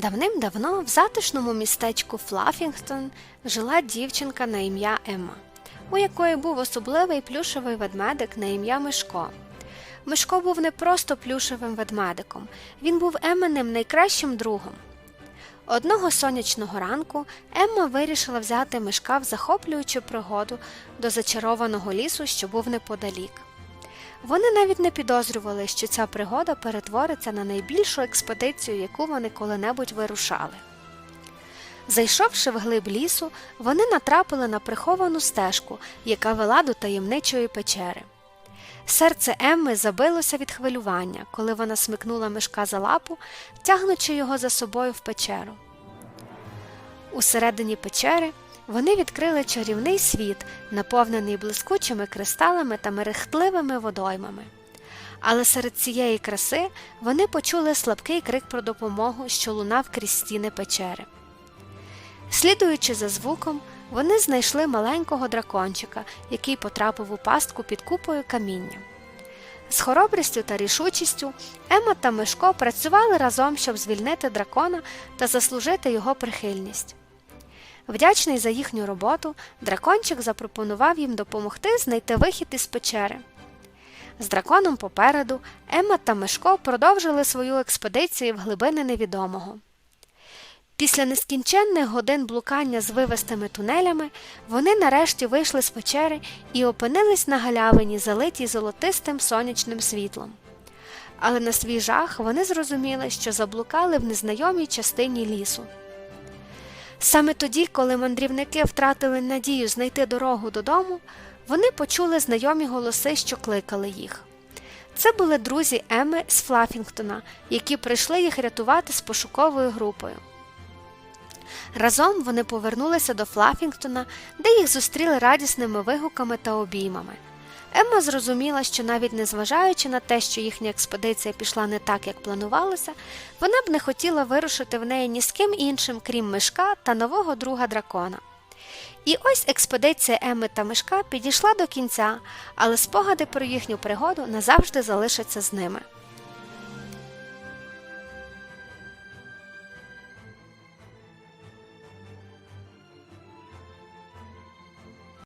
Давним-давно в затишному містечку Флафінгтон жила дівчинка на ім'я Емма, у якої був особливий плюшевий ведмедик на ім'я Мишко. Мишко був не просто плюшевим ведмедиком, він був Емминим найкращим другом. Одного сонячного ранку Емма вирішила взяти мишка в захоплюючу пригоду до зачарованого лісу, що був неподалік. Вони навіть не підозрювали, що ця пригода перетвориться на найбільшу експедицію, яку вони коли-небудь вирушали. Зайшовши вглиб лісу, вони натрапили на приховану стежку, яка вела до таємничої печери. Серце Емми забилося від хвилювання, коли вона смикнула мишка за лапу, тягнучи його за собою в печеру. Усередині печери вони відкрили чарівний світ, наповнений блискучими кристалами та мерехтливими водоймами. Але серед цієї краси вони почули слабкий крик про допомогу, що лунав крізь стіни печери. Слідуючи за звуком, вони знайшли маленького дракончика, який потрапив у пастку під купою каміння. З хоробрістю та рішучістю Ема та Мишко працювали разом, щоб звільнити дракона та заслужити його прихильність. Вдячний за їхню роботу, дракончик запропонував їм допомогти знайти вихід із печери. З драконом попереду Емма та Мишко продовжили свою експедицію в глибини невідомого. Після нескінченних годин блукання з вивестими тунелями вони нарешті вийшли з печери і опинились на галявині, залитій золотистим сонячним світлом. Але на свій жах вони зрозуміли, що заблукали в незнайомій частині лісу. Саме тоді, коли мандрівники втратили надію знайти дорогу додому, вони почули знайомі голоси, що кликали їх. Це були друзі Еми з Флафінгтона, які прийшли їх рятувати з пошуковою групою. Разом вони повернулися до Флафінгтона, де їх зустріли радісними вигуками та обіймами. Емма зрозуміла, що навіть незважаючи на те, що їхня експедиція пішла не так, як планувалося, вона б не хотіла вирушити в неї ні з ким іншим, крім мишка та нового друга дракона. І ось експедиція Еми та мишка підійшла до кінця, але спогади про їхню пригоду назавжди залишаться з ними.